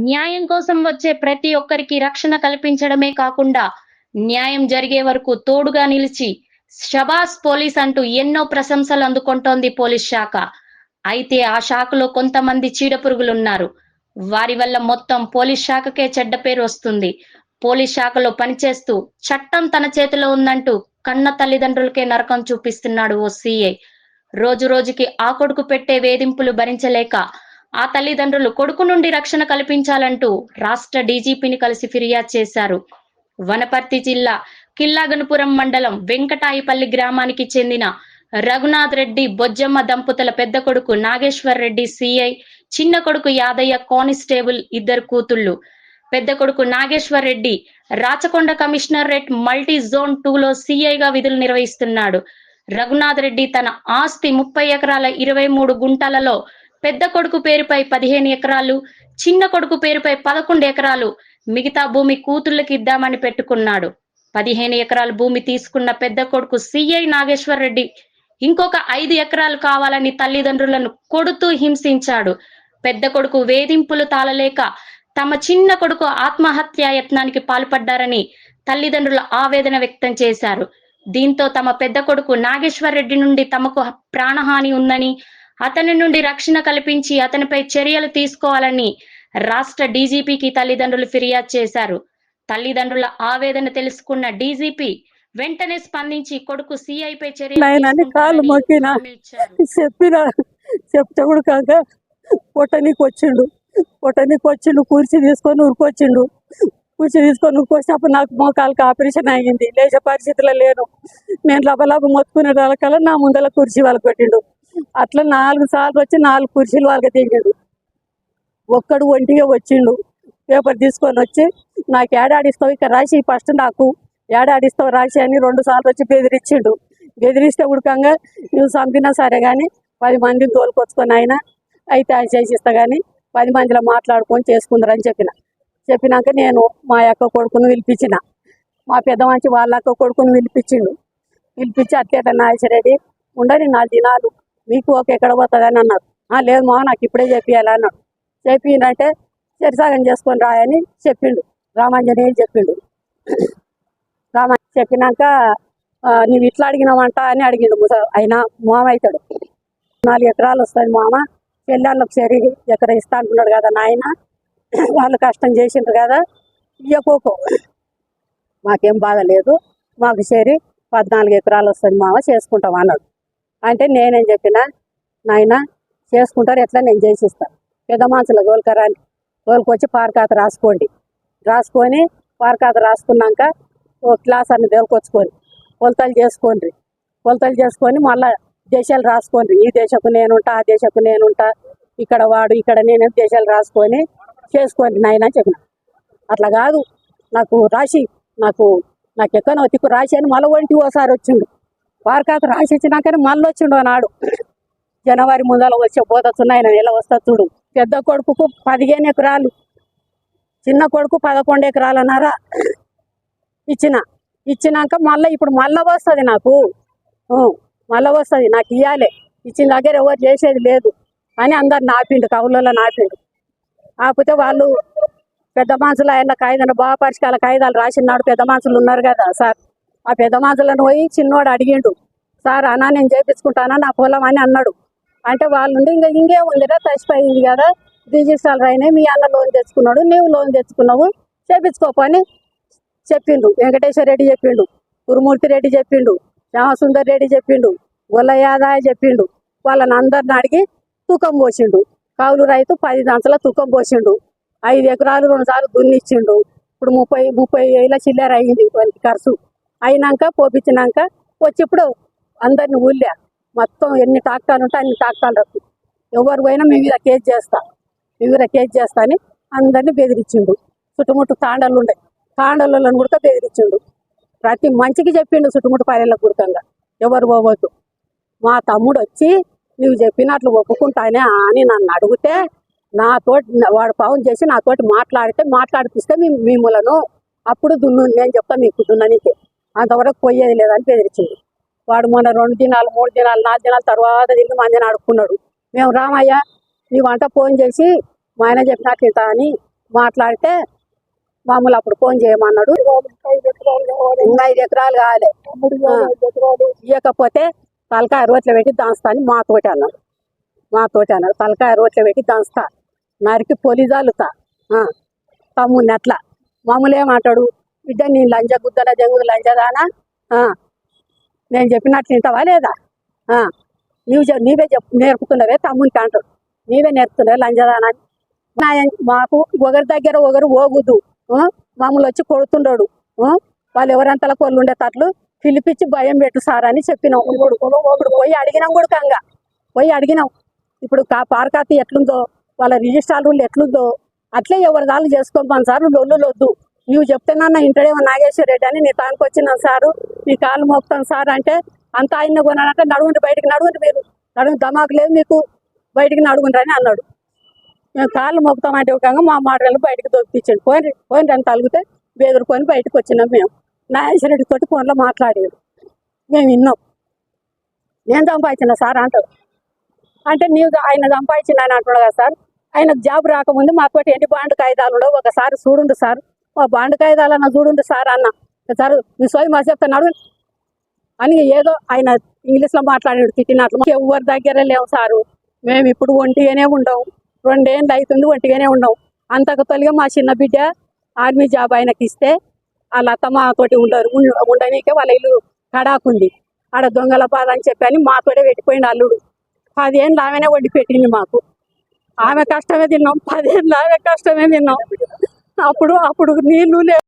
న్యాయం కోసం వచ్చే ప్రతి ఒక్కరికి రక్షణ కల్పించడమే కాకుండా న్యాయం జరిగే వరకు తోడుగా నిలిచి షబాస్ పోలీస్ అంటూ ఎన్నో ప్రశంసలు అందుకుంటోంది పోలీస్ శాఖ. అయితే ఆ శాఖలో కొంతమంది చీడపురుగులున్నారు. వారి వల్ల మొత్తం పోలీస్ శాఖకే చెడ్డ పేరు వస్తుంది. పోలీస్ శాఖలో పనిచేస్తూ చట్టం తన చేతిలో ఉందంటూ కన్న తల్లిదండ్రులకే నరకం చూపిస్తున్నాడు ఓ సీఐ రోజు రోజుకి ఆ కొడుకు పెట్టే వేధింపులు భరించలేక ఆ తల్లిదండ్రులు కొడుకు నుండి రక్షణ కల్పించాలంటూ రాష్ట్ర డీజీపీని కలిసి ఫిర్యాదు చేశారు. వనపర్తి జిల్లా కిల్లాగనుపురం మండలం వెంకటాయిపల్లి గ్రామానికి చెందిన రఘునాథ్ రెడ్డి బొజ్జమ్మ దంపతుల పెద్ద కొడుకు నాగేశ్వర్ రెడ్డి సిఐ చిన్న కొడుకు యాదయ్య కానిస్టేబుల్ ఇద్దరు కూతుళ్ళు. పెద్ద కొడుకు Nageshwar Reddy Rachakonda commissionerate multi zone టూలో సిఐగా విధులు నిర్వహిస్తున్నాడు. రఘునాథ్ రెడ్డి తన ఆస్తి ముప్పై ఎకరాల ఇరవై మూడు గుంటలలో పెద్ద కొడుకు పేరుపై పదిహేను ఎకరాలు చిన్న కొడుకు పేరుపై పదకొండు ఎకరాలు మిగతా భూమి కూతుళ్ళకి ఇద్దామని పెట్టుకున్నాడు. పదిహేను ఎకరాల భూమి తీసుకున్న పెద్ద కొడుకు సిఐ నాగేశ్వర్ రెడ్డి ఇంకొక ఐదు ఎకరాలు కావాలని తల్లిదండ్రులను కొడుతూ హింసించాడు. పెద్ద కొడుకు వేధింపులు తాళలేక తమ చిన్న కొడుకు ఆత్మహత్యా యత్నానికి పాల్పడ్డారని తల్లిదండ్రులు ఆవేదన వ్యక్తం చేశారు. దీంతో తమ పెద్ద కొడుకు నాగేశ్వర్ రెడ్డి నుండి తమకు ప్రాణహాని ఉందని అతని నుండి రక్షణ కల్పించి అతనిపై చర్యలు తీసుకోవాలని రాష్ట్ర డీజీపీకి తల్లిదండ్రులు ఫిర్యాదు చేశారు. తల్లిదండ్రుల ఆవేదన తెలుసుకున్న డీజీపీ వెంటనే స్పందించి కొడుకు సిఐపై చర్యలు తీసుకుంటానని మొక్కినా. చెప్పిన చెప్తే కూడా కాక పొట్టనీకి వచ్చిండు. పొట్టనీకి వచ్చిండు కుర్చీ తీసుకొని ఉరికొచ్చిండు కుర్చీ తీసుకొని ఉరికొచ్చినప్పుడు నాకు మోకాలకు ఆపరేషన్ అయ్యింది. లేచే పరిస్థితిలో లేను. నేను లబలబ మొత్తుకునే వాళ్ళకల్లా నా ముందర కుర్చీ వాళ్ళకి పెట్టిండు. అట్లా నాలుగు సార్లు వచ్చి నాలుగు కుర్చీలు వాళ్ళకి దిగాడు ఒక్కడు ఒంటిగా వచ్చిండు. పేపర్ తీసుకొని వచ్చి నాకు ఏడాడిస్తావు ఇక్కడ రాసి ఫస్ట్ నాకు ఏడాడిస్తావు రాసి అని రెండు సార్లు వచ్చి బెదిరించిండు బెదిరిస్తే ఉడకంగా నువ్వు చంపినా సరే కానీ పది మందిని తోలుకొచ్చుకొని ఆయన అయితే ఆయన చేసిస్తా కానీ పది మందిలో మాట్లాడుకొని చేసుకుందరని చెప్పిన. చెప్పినాక నేను మా యొక్క కొడుకును పిలిపించిన. మా పెద్ద మంచి వాళ్ళ అక్క కొడుకుని పిలిపించిండు. పిలిపించి అట్లేట నాగేశ్వరరెడ్డి ఉండని నాలుగు దినాలు. మీకు ఒక ఎక్కడ పోతుందని అన్నారు. "ఆ, లేదు మా నాకు ఇప్పుడే చెప్పియాలి అన్నాడు. చెప్పిందంటే సరిసాగం చేసుకొని రాయని చెప్పిండు. రామాంజనేయులు చెప్పిండు. రామా చెప్పినాక "ఆ, నువ్వు ఇట్లా అడిగినావంట అని అడిగిండు ముస అయినా మామ అవుతాడు నాలుగు ఎకరాలు వస్తుంది మామ పెళ్ళాళ్ళకు సరి ఎకర ఇస్తా అంటున్నాడు కదా నాయన. వాళ్ళు కష్టం చేసిండ్రు కదా ఇయ్యకోకో. మాకేం బాధ లేదు మాకు సరి పద్నాలుగు ఎకరాలు వస్తుంది మామ చేసుకుంటాం అన్నాడు. అంటే నేనేం చెప్పిన నాయన చేసుకుంటారు ఎట్లా నేను చేసిస్తాను పెద్ద మనుషుల గోల్కరాన్ని గోల్కొచ్చి పార్కాత రాసుకోండి. రాసుకొని పార్కాత రాసుకున్నాక ఓ క్లాస్ అన్ని తోలుకొచ్చుకొని కొలతలు చేసుకోండి. కొలతలు చేసుకొని మళ్ళా దేశాలు రాసుకోండి. ఈ దేశకు నేనుంటా ఆ దేశకు నేనుంటా ఇక్కడ వాడు ఇక్కడ నేను దేశాలు రాసుకొని చేసుకోండి నాయన చెప్పిన. అట్లా కాదు. నాకు రాసి నాకు నాకు ఎక్కనో తిక్కు రాసి అని మళ్ళీ ఒంటి ఓసారి వచ్చిండు. వారికాక రాసి ఇచ్చినాకనే మళ్ళీ వచ్చిండు నాడు జనవరి ముందర వచ్చే పోతున్నాయి ఆయన ఎలా వస్తా చూడు. పెద్ద కొడుకుకు పదిహేను ఎకరాలు. చిన్న కొడుకు పదకొండు ఎకరాలు అన్నారా ఇచ్చిన. ఇచ్చినాక మళ్ళీ ఇప్పుడు మళ్ళీ వస్తుంది నాకు. మళ్ళీ వస్తుంది. నాకు ఇవ్వాలి ఇచ్చిన దగ్గర ఎవరు చేసేది లేదు. అని అందరు నాపిండు కవులలో నాపిండు కాకపోతే వాళ్ళు పెద్ద మనుషులు ఆయన కాగితాలు బాగా పరిష్కాల కాగితాలు రాసినాడు. పెద్ద మనుషులు ఉన్నారు కదా సార్. ఆ పెద్ద మనుషులను పోయి చిన్నోడు అడిగిండు. సార్ అన్నా నేను చేపించుకుంటానా? నా పొలం అని అన్నాడు. అంటే వాళ్ళు ఇంకా ఇంకా ఇంకేముందిరా తచ్చిపోయింది కదా రిజిస్టర్ అయినాయి మీ అన్న లోన్ తెచ్చుకున్నాడు నీవు లోన్ తెచ్చుకున్నావు చేపించుకోపని చెప్పిండు. వెంకటేశ్వర రెడ్డి చెప్పిండు గురుమూర్తి రెడ్డి చెప్పిండు శ్యామసుందర్ రెడ్డి చెప్పిండు గొల్ల యాదాయ చెప్పిండు. వాళ్ళని అందరిని అడిగి తూకం పోసిండు. కౌలు రైతు పది దాంట్లో తూకం పోసిండు. ఐదు ఎకరాలు రెండు సార్లు దున్నిచ్చిండు ఇప్పుడు ముప్పై ముప్పై వేల చిల్లర అయింది వానికి ఖర్చు. అయినాక పోపించినాక వచ్చి ఇప్పుడు అందరిని ఊళ్ళా. మొత్తం ఎన్ని టాక్టాలు ఉంటే అన్ని టాక్టాలు రద్దు ఎవరు పోయినా మీ మీద కేసు చేస్తా. మీ మీద కేసు చేస్తా అని అందరినీ బెదిరించిండు. చుట్టుముట్టు తాండలు ఉండే. తాండలను కూడా బెదిరించిండు. ప్రతి మంచికి చెప్పిండు చుట్టుముట్టు పల్లెలకు గుర్తంగా ఎవరు పోవద్దు. మా తమ్ముడు వచ్చి నువ్వు చెప్పినట్లు ఒప్పుకుంటానే అని నన్ను అడిగితే నాతోటి వాడు పవన్ చేసి నాతోటి మాట్లాడితే మాట్లాడిపిస్తే మేము మిమ్మలను అప్పుడు దున్ను నేను చెప్తా మీకు దున్ననికి. అంతవరకు పోయేది లేదని బెదిరించింది వాడు మొన్న రెండు దినాలు మూడు దినాలు నాలుగు దినాల తర్వాత తిరిగి మందిని అడుక్కున్నాడు మేము రామయ్య నీ వంట ఫోన్ చేసి మా ఆయన చెప్పినట్లు ఇంత అని మాట్లాడితే మామూలు అప్పుడు ఫోన్ చేయమన్నాడు. ఇంకా ఐదు ఎకరాలు కావాలి. ఇవ్వకపోతే తలకాయ రోట్ల పెట్టి దాస్తా అని మాతోటి అన్నాడు. మాతోటి అన్నాడు. తలకాయ రోట్ల పెట్టి దాస్తా. నరికి పొలి జాలుతా. తమ్ముడిని అట్లా. మామూలు ఏమంటాడు? బిడ్డ నీ లంజ గుద్దల జంగుడు లంజదానా నేను చెప్పినట్లు వింటావా లేదా? ఆ, చెప్- నీవే చెప్పు నేర్పుతున్నవే తమ్మునికి అంటారు నీవే నేర్పుతున్నావే లంజదానని నా మాకు ఒకరి దగ్గర ఒకరు ఓగుదు మమ్మల్ని మామూలు వచ్చి కొడుతుండడు. వాళ్ళు ఎవరంతలా కొల్లు ఉండేటట్లు పిలిపించి భయం పెట్టు సార్ అని చెప్పినాం. ఇప్పుడు ఇప్పుడు పోయి అడిగినాం కూడా కంగా పోయి అడిగినాం. ఇప్పుడు కా పార్కాతి ఎట్లుందో వాళ్ళ రిజిస్ట్రార్ రూల్ ఎట్లుందో అట్లే ఎవరి దాళ్ళు చేసుకోమని సార్ లొల్లు నువ్వు చెప్తున్నాన్న ఇంటడేమో నాగేశ్వర రెడ్డి అని నీ తానికి వచ్చినాను సారు నీ కాళ్ళు మోపుతాను సార్ అంటే అంత ఆయన కొనాలంటే నడుగుండి బయటికి నడుగుండి మీరు. నడుగు దమాకు లేదు మీకు. బయటికి నడుగుండ్రు అని అన్నాడు. మేము కాళ్ళు మోపుతామంటే ఒక మా మాటలు బయటకు దొరికించండి పోయి పోయిన అని తలిగితే బెదిరికొని బయటకు వచ్చినాం మేము. నాగేశ్వరరెడ్డి తోటి ఫోన్లో మాట్లాడాడు. మేము విన్నాం. నేను సంపాదించిన సార్? అంటాడు. అంటే నీవు ఆయన సంపాదించిన ఆయన అంటున్నాడు కదా సార్. ఆయనకు జాబ్ రాకముందు మాతోటి ఎన్ని బాండ్ కాగితాలు ఉండవు ఒకసారి చూడుండు సార్. బాండ్ కాగితాలన్న చూడుండు సార్ అన్న. సార్ మీ సోయి మా చెప్తున్నాడు అని ఏదో ఆయన ఇంగ్లీష్లో మాట్లాడాడు తిట్టినట్లు. ఎవరి దగ్గర లేవు సారు. మేము ఇప్పుడు ఒంటిగానే ఉండవు రెండేళ్ళు అవుతుంది ఒంటిగానే ఉండవు అంతకు తొలిగా మా చిన్న బిడ్డ ఆర్మీ జాబ్ ఆయనకి ఇస్తే వాళ్ళ అత్తమ్మ తోటి ఉండరు. ఉండ- ఉండనీకే వాళ్ళ ఇల్లు కడాకుంది. ఆడ దొంగల బాధ అని చెప్పి అని మాతోటే పెట్టిపోయింది అల్లుడు. పదేళ్ళు ఆమెనే వండి పెట్టింది మాకు. ఆమె కష్టమే తిన్నాం. పదేళ్ళు ఆమె కష్టమే తిన్నాం. అప్పుడు అప్పుడు నీళ్ళు లే